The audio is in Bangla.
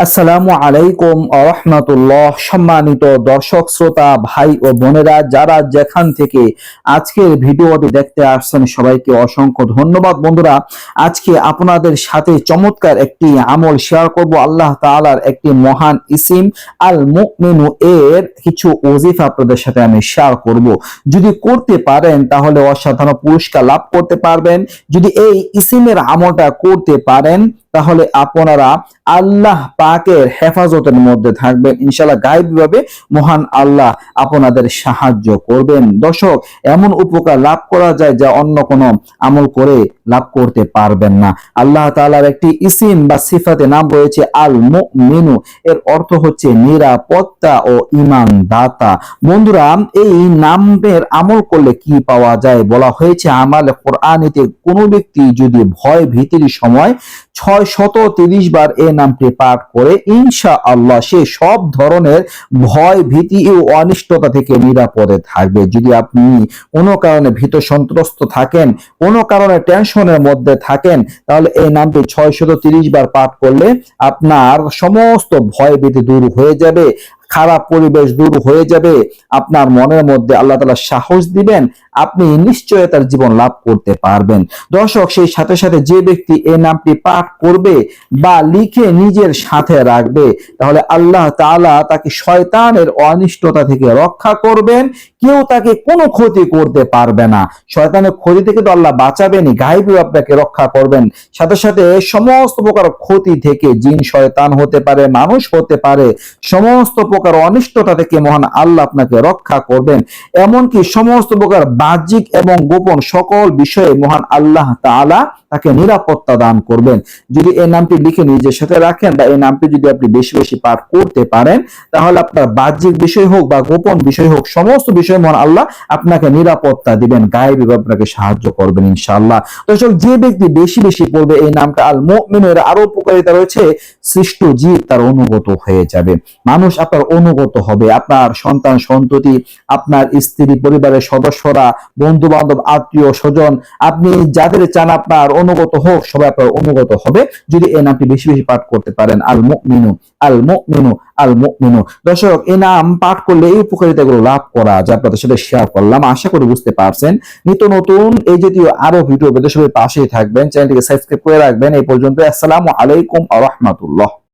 আসসালামু আলাইকুম রহমতুল্লাহ সম্মানিত দর্শক, শ্রোতা, ভাই ও বোনেরা, যারা যেখান থেকে আজকের ভিডিওটি দেখতে আসছেন, সবাইকে অসংখ্য ধন্যবাদ। বন্ধুরা, আজকে আপনাদের সাথে চমৎকার একটি আমল শেয়ার করব। আল্লাহ তাআলার একটি মহান ইসিম আল মুমিনু এর কিছু ওজিফা আপনাদের সাথে আমি শেয়ার করব। যদি করতে পারেন, তাহলে অসাধারণ পুরস্কার লাভ করতে পারবেন। যদি এই ইসিমের আমলটা করতে পারেন তাহলে আপনারা আল্লাহ পাকের হেফাজতের মধ্যে থাকবেন। ইনশাল্লাহ গায়েবভাবে মহান আল্লাহ আপনাদের সাহায্য করবেন। দর্শক, এমন উপকার লাভ করা যায় যা অন্য কোনো আমল করে লাভ করতে পারবেন না। আল্লাহ তাআলার একটি ইসিম বা সিফাতে নাম রয়েছে আল মুমিনু এর অর্থ হচ্ছে নিরাপত্তা ও ইমান দাতা বন্ধুরা, এই নামের আমল করলে কি পাওয়া যায়? বলা হয়েছে, আমাল কোরআনিতে কোনো ব্যক্তি যদি ভয় ভীতির সময় ছয় শত তিরিশ বার এই নামটি পাঠ করে ইনশা আল্লাহ সে সব ধরনের ভয় ভীতি ও অনিষ্টতা থেকে নিরাপদে থাকবে। যদি আপনি কোনো কারণে ভীত সন্ত্রস্ত থাকেন, কোনো কারণে টেনশনের মধ্যে থাকেন, তাহলে এই নামটি ছয় শত তিরিশ বার পাঠ করলে আপনার সমস্ত ভয় ভীতি দূর হয়ে যাবে। খারাপ পরিবেশ দূর হয়ে যাবে। আপনার মনের মধ্যে আল্লাহ তালা সাহস দিবেন, আপনি নিশ্চয়তার জীবন লাভ করতে পারবেন। দর্শক, সেই সাথে সাথে যে ব্যক্তি এই নামটি পাঠ করবে বা লিখে নিজের সাথে রাখবে, তাহলে আল্লাহ তাআলা তাকে শয়তানের অনিষ্টতা থেকে রক্ষা করবেন, কেউ তাকে কোনো ক্ষতি করতে পারবে না। শয়তানের ক্ষতি থেকে তো আল্লাহ বাঁচাবেনই গায়েবী আপনাকে রক্ষা করবেন। সাথে সাথে সমস্ত প্রকার ক্ষতি থেকে জিন শয়তান হতে পারে, মানুষ হতে পারে, সমস্ত প্রকার অনিষ্টতা থেকে মহান আল্লাহ আপনাকে রক্ষা করবেন। এমনকি সমস্ত প্রকার বাহ্যিক এবং গোপন সকল বিষয়ে মহান আল্লাহ তাআলা তাকে নিরাপত্তা দান করবেন। যদি এই নামটি লিখে নিজের সাথে রাখেন বা এই নামটি যদি আপনি বেশি বেশি পাঠ করতে পারেন, তাহলে আপনার বাহ্যিক বিষয় হোক বা গোপন বিষয় হোক, সমস্ত বিষয় মহান আল্লাহ আপনাকে নিরাপত্তা দিবেন, গায়েবী আপনাকে সাহায্য করবেন ইনশাআল্লাহ। দর্শক, যে ব্যক্তি বেশি বেশি পড়বে, এই নামটা আল মুমিনের আরও উপকারিতা রয়েছে, সৃষ্ট জীব তার অনুগত হয়ে যাবে। মানুষ আপনার অনুগত হবে। আপনার সন্তান, সন্ততি, আপনার স্ত্রী, পরিবারের সদস্যরা বন্ধু বান্ধব আত্মীয়, স্বজন, আপনি যাদের চান আপনার অনুগত হোক, সবাই আপনার অনুগত হবে। যদি এই নামটি বেশি বেশি পাঠ করতে পারেন আল মুমিনু আল মুমিনু আল মুমিনু দর্শক এই নাম পাঠ করলে এই উপকারিতাগুলো লাভ করা যা আপনাদের সাথে শেয়ার করলাম। আশা করি বুঝতে পারছেন। নিত্য নতুন এই জাতীয় আরও ভিডিও পেতে পাশেই থাকবেন। চ্যানেলটিকে সাবস্ক্রাইব করে রাখবেন। এই পর্যন্ত আসসালামু আলাইকুম আ রহমাতুল্লাহ।